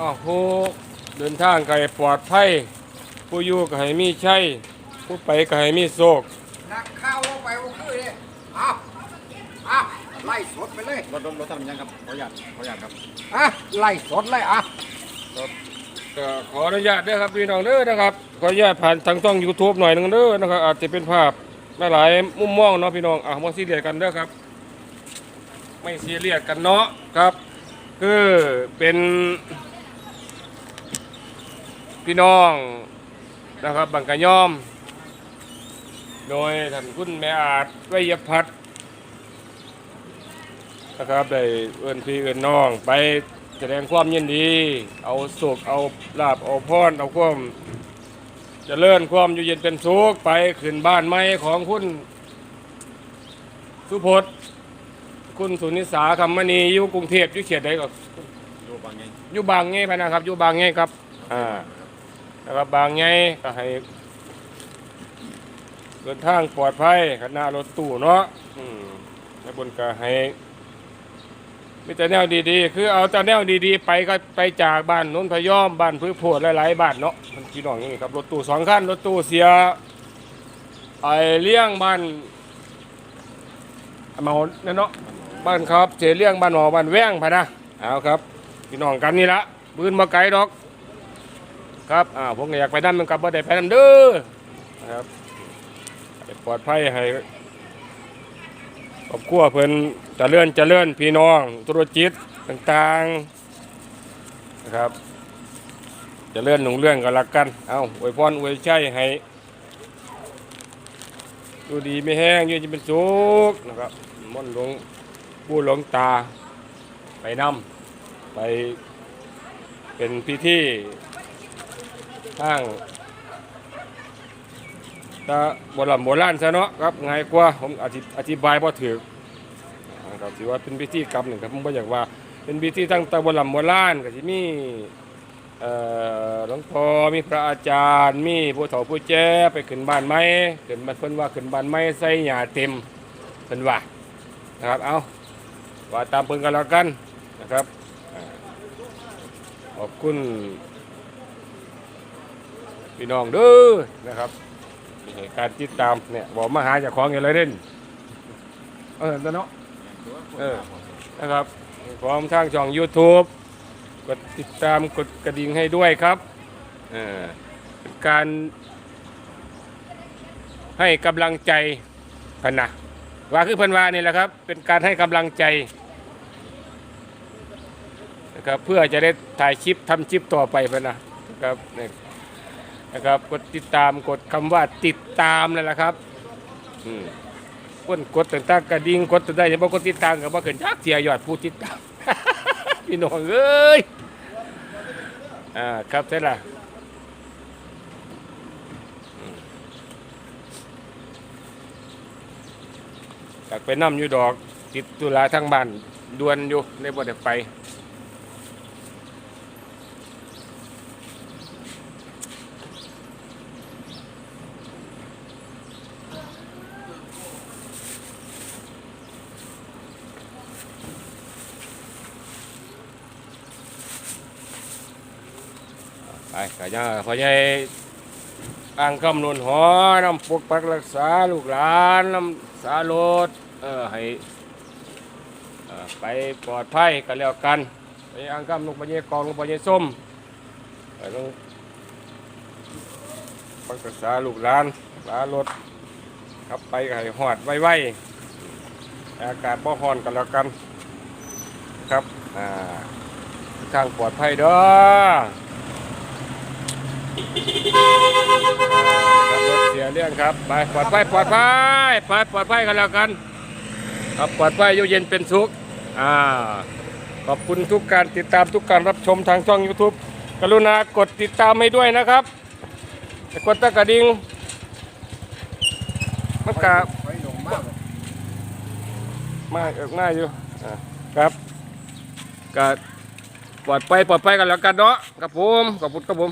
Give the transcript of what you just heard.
อ้าวผู้เดินทางก็ให้ปลอดภัย ผู้อยู่ก็ให้มีชัยผู้ไปก็ให้มีโชคนักข้าวลงไปโอ้คือเลยอ้าวอ้าวไล่สดไปเลยรถรถรถทำยังครับขออนุญาตขออนุญาตครับอะไล่สดเลยอะก็ขออนุญาตด้วยครับพี่น้องเด้อนะครับขออนุญาตผ่านทางช่อง YouTube หน่อยหนึงเด้อนะครับอาจจะเป็นภาพหลายๆมุมมองเนาะพี่น้องอะบ่ซีเรียสกันเด้อครับ ไม่ซีเรียสกันเนาะครับ คือเป็น พี่น้องนะครับบังกะย่อม โดยท่านคุณแม่อาจไวยพัฒน์นะครับได้เอื้นพี่เอื้นน้องไปแสดงความยินดี เอาสุขเอาลาบเอาพรเอาความจะเจริญความอยู่เย็นเป็นสุขไปขึ้นบ้านใหม่ของคุณสุพจน์คุณสุนิสาคำมณีอยู่กรุงเทพอยู่เขตใดก็ดูบางไงอยู่บางไงพะนะครับอยู่บางไงครับอ่า นะครับบางไงก็ให้เดินทางปลอดภัยขณะรถตู้เนาะอืมในบนก็ให้มีแต่แนวดีๆ คือเอาแต่แนวดีๆ ไปก็ไปจากบ้านโน้นพะยอมบ้านพื้นโพดหลายๆบ้านเนาะมันพี่น้องอย่างนี้ครับรถตู้สองคันรถตู้เสียไอเลี้ยงบ้านมาหนเนี่ยเนาะบ้านครับเจเลี้ยงบ้านหมอบ้านแว้งพะนะเอาครับพี่น้องกันนี่ละปืนมาไกลดอก ครับอ่าผมก็อยากไปนั่นมันกับบ่ได้ไปนั่นเด้อนะครับปลอดภัยให้ครอบครัวเพิ่นจะเจริญเจริญพี่น้องธุรกิจต่างๆนะครับจะเจริญหนุ่งเรื่องกันละกัน เอาอวยพรอวยชัยให้ดูดีไม่แห้งยืนจะเป็นสุขนะครับมนต์หลวงผู้หลวงตาไปนำไปเป็นพิธี ทางตาโบราณโบราณซะเนาะครับง่ายกว่าผมอธิอธิบายพอถือครับถือว่าเป็นพิธีกรรมหนึ่งครับผมก็อยากว่าเป็นพิธีตั้งต่โบราณโบราณก็จะมีเอ่อหลวงพ่อมีพระอาจารย์ มีผู้เฒ่าผู้แก่ไปขึ้นบ้านไม้ขึ้นบ้านเพิ่นว่าขึ้นบ้านไม้ใส่หญ้าเต็มเพิ่นว่านะครับเอาว่าตามเพิ่นกันแล้วกันนะครับอ่าขอบคุณ พี่น้องเด้อนะครับการติดตามเนี่ยบอกมาหาจากของอย่างไรเด่นเออเนาะเออนะครับพร้อมทางช่อง YouTube กดติดตามกดกระดิ่งให้ด้วยครับเออการให้กำลังใจกันนะว่าคือพิ่นวานี่แหละครับ เป็นการให้กำลังใจนะครับเพื่อจะได้ถ่ายคลิปทำคลิปต่อไปพิ่นนะนะครับ นะครับ กดติดตามกดคำว่าติดตามนั่นแหละครับอืมกดกดต่างๆกระดิ่งกดได้ยังบ่กกดติดตามกับว่าเกินจักเสียยอดผู้ติดตามพี่น้องเอ้ยอ่าครับเสร็จละอยากไปนั่อยู่ดอกติดตุลาทั้งบ้านดวนอยู่ในบ่ได้ไป ไปขายาขอใหญ่อ่างคำนวณหอนำปกปักรักษาลูกหลานนำสาโลดเออให้เออไปปลอดภัยกันแล้วกันไปอ่างคำลูกปัญญกองลูกปัญญส้มไปต้องปักรักษาลูกหลานสาโลดขับไปให้หอดไว้ๆอากาศบ่ฮ้อนกันแล้วกันครับอ่าทางปลอดภัยเด้อ เสียเรื่องครับไปปลอดภัยปลอดภัยไปปลอดภัยกันแล้วกัน ครับปลอดภัยอยู่เย็นเป็นสุขอ่าขอบคุณทุกการติดตามทุกการรับชมทางช่อง YouTube กรุณากดติดตามให้ด้วยนะครับกดตะกระดิ่งมันกะไปหลงมากมาเออง่ายอยู่ครับก็ปลอดภัยปลอดภัยกันแล้วกันเนาะครับผมขอบคุณครับผม